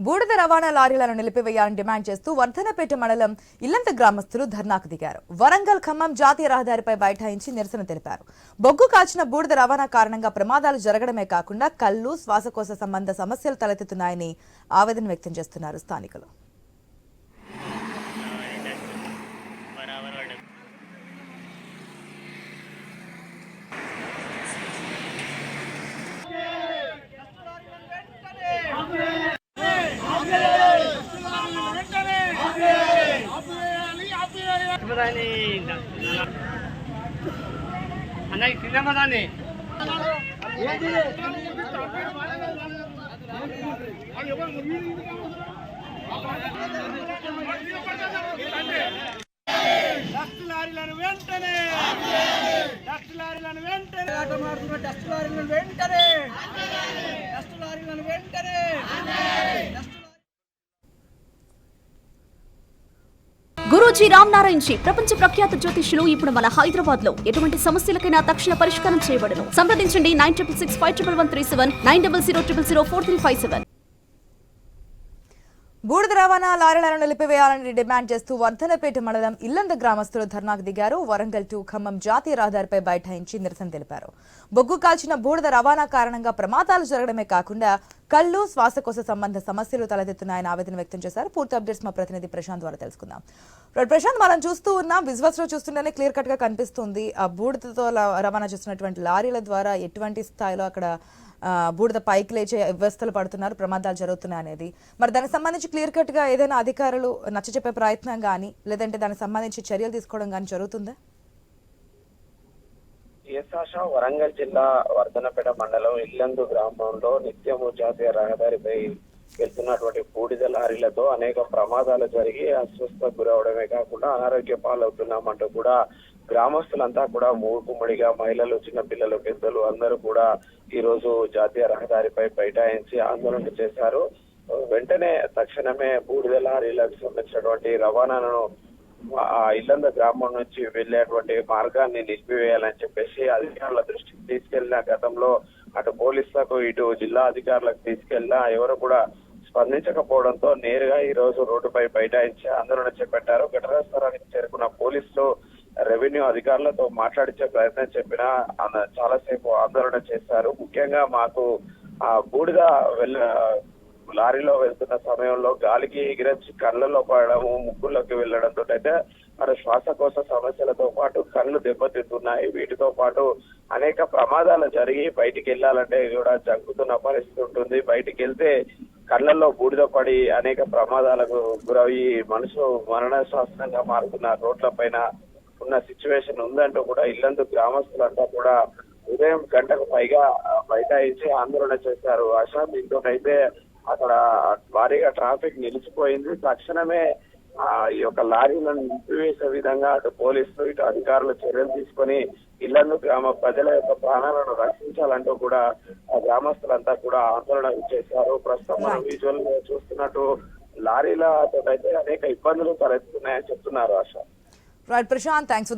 బూడిద రవాణా లారీలను నిలిపివేయాలని డిమాండ్ చేస్తూ వర్ధనపేట మండలం ఇల్లంత గ్రామస్తులు ధర్నాకు దిగారు. వరంగల్ ఖమ్మం జాతీయ రహదారిపై బైఠాయించి నిరసన తెలిపారు. బొగ్గు కాచిన బూడిద రవాణా కారణంగా ప్రమాదాలు జరగడమే కాకుండా కళ్ళు శ్వాసకోశ సంబంధ సమస్యలు తలెత్తుతున్నాయని ఆవేదన వ్యక్తం చేస్తున్నారు స్థానికులు. అన్న తినమదాన్ని డస్ట్ లారీలను వెంటనే! డస్ట్ లారీలను వెంటనే! ఆట మారుతున్న డస్ట్ లారీలను వెంటనే! డస్ట్ లారీలను వెంటనే! డస్ట్ గురూజీ రామ్ నారాయణ్ జీ ప్రపంచ ప్రఖ్యాత జ్యోతిష్యులు ఇప్పుడు మన హైదరాబాద్లో ఎటువంటి సమస్యలకైనా తక్షణ పరిష్కారం చేయబడను. సంప్రదించండి nine triple six five triple one three seven nine double zero triple zero four three five seven. బూడిద రవాణా లారీలను నిలిపివేయాలని డిమాండ్ చేస్తూ వర్ధనపేట మండలం ఇల్లంద గ్రామస్తులు ధర్నాకు దిగారు. వరంగల్ టు ఖమ్మం జాతీయ రహదారిపై బైఠాయించి నిరసన తెలిపారు. బొగ్గు కాల్చిన బూడిద రవాణా కారణంగా ప్రమాదాలు జరగడమే కాకుండా కళ్ళు శ్వాసకోశ సంబంధ సమస్యలు తలెత్తుతున్నాయని ఆవేదన వ్యక్తం చేశారు. పూర్తి అప్డేట్స్ మా ప్రతినిధి ప్రశాంత్ ద్వారా తెలుసుకుందాం. ప్రశాంత్ మనం చూస్తూ ఉన్నాం విజువల్స్లో చూస్తుంటేనే క్లియర్ కట్గా కనిపిస్తుంది. ఆ బూడిదతో రవాణా చేస్తున్నటువంటి లారీల ద్వారా ఎటువంటి స్థాయిలో అక్కడ బూడిద పైకి లేచే వ్యవస్థలు పడుతున్నారు ప్రమాదాలు జరుగుతున్నాయి అనేది. మరి దానికి సంబంధించి క్లియర్ కట్గా ఏదైనా అధికారులు నచ్చ చెప్పే ప్రయత్నం కానీ లేదంటే దానికి సంబంధించి చర్యలు తీసుకోవడం కానీ జరుగుతుందా? ఏసాష వరంగల్ జిల్లా వర్ధనపేట మండలం ఇల్లందు గ్రామంలో నిత్యము జాతీయ రహదారిపై వెళ్తున్నటువంటి బూడిద లారీలతో అనేక ప్రమాదాలు జరిగి అస్వస్థకు గురవడమే కాకుండా అనారోగ్య పాలవుతున్నామంటూ కూడా గ్రామస్తులంతా కూడా మూకుమ్మడిగా మహిళలు చిన్నపిల్లలు పెద్దలు అందరూ కూడా ఈ రోజు జాతీయ రహదారిపై బైఠాయించి ఆందోళన చేశారు. వెంటనే తక్షణమే బూడిద లారీలకు సంబంధించినటువంటి రవాణాను ఆ ఇల్లంద గ్రామం నుంచి వెళ్ళేటువంటి మార్గాన్ని నిలిపివేయాలని చెప్పేసి అధికారుల దృష్టికి తీసుకెళ్ళిన గతంలో అటు పోలీసులకు ఇటు జిల్లా అధికారులకు తీసుకెళ్ళినా ఎవరు కూడా స్పందించకపోవడంతో నేరుగా ఈ రోజు రోడ్డుపై బైఠాయించి ఆందోళన చేపట్టారు. ఘటనా స్థలానికి చేరుకున్న పోలీసులు రెవెన్యూ అధికారులతో మాట్లాడించే ప్రయత్నం చెప్పినా చాలాసేపు ఆందోళన చేశారు. ముఖ్యంగా మాకు ఆ బూడిద వెళ్ళ లారీలో వెళ్తున్న సమయంలో గాలికి ఎగిరించి కళ్ళలో పడడము ముక్కుల్లోకి వెళ్ళడంతో అయితే మన శ్వాసకోశ సమస్యలతో పాటు కళ్ళు దెబ్బతింటున్నాయి. వీటితో పాటు అనేక ప్రమాదాలు జరిగి బయటికి వెళ్ళాలంటే కూడా జంకుతున్న పరిస్థితి ఉంటుంది. బయటికి వెళ్తే కళ్ళల్లో బూడిద పడి అనేక ప్రమాదాలకు గురయ్యి మనుషులు మరణ శాస్త్రంగా మారుతున్న రోడ్ల పైన ఉన్న సిచ్యువేషన్ ఉందంటూ కూడా ఇల్లందు గ్రామస్తులంతా కూడా ఉదయం గంటకు పైగా బైఠాయించి ఆందోళన చేశారు. ఆశా దీంతో అయితే అక్కడ భారీగా ట్రాఫిక్ నిలిచిపోయింది. తక్షణమే ఆ ఈ యొక్క లారీలను నిలిపివేసే విధంగా అటు పోలీసులు ఇటు అధికారులు చర్యలు తీసుకొని ఇల్లందు గ్రామ ప్రజల యొక్క ప్రాణాలను రక్షించాలంటూ కూడా ఆ గ్రామస్తులంతా కూడా ఆందోళన చేశారు. ప్రస్తుతం మనం. విజువల్ చూస్తున్నట్టు లారీలతో అయితే అనేక ఇబ్బందులు తలెత్తున్నాయని చెప్తున్నారు ఆశ. Right Prashanth thanks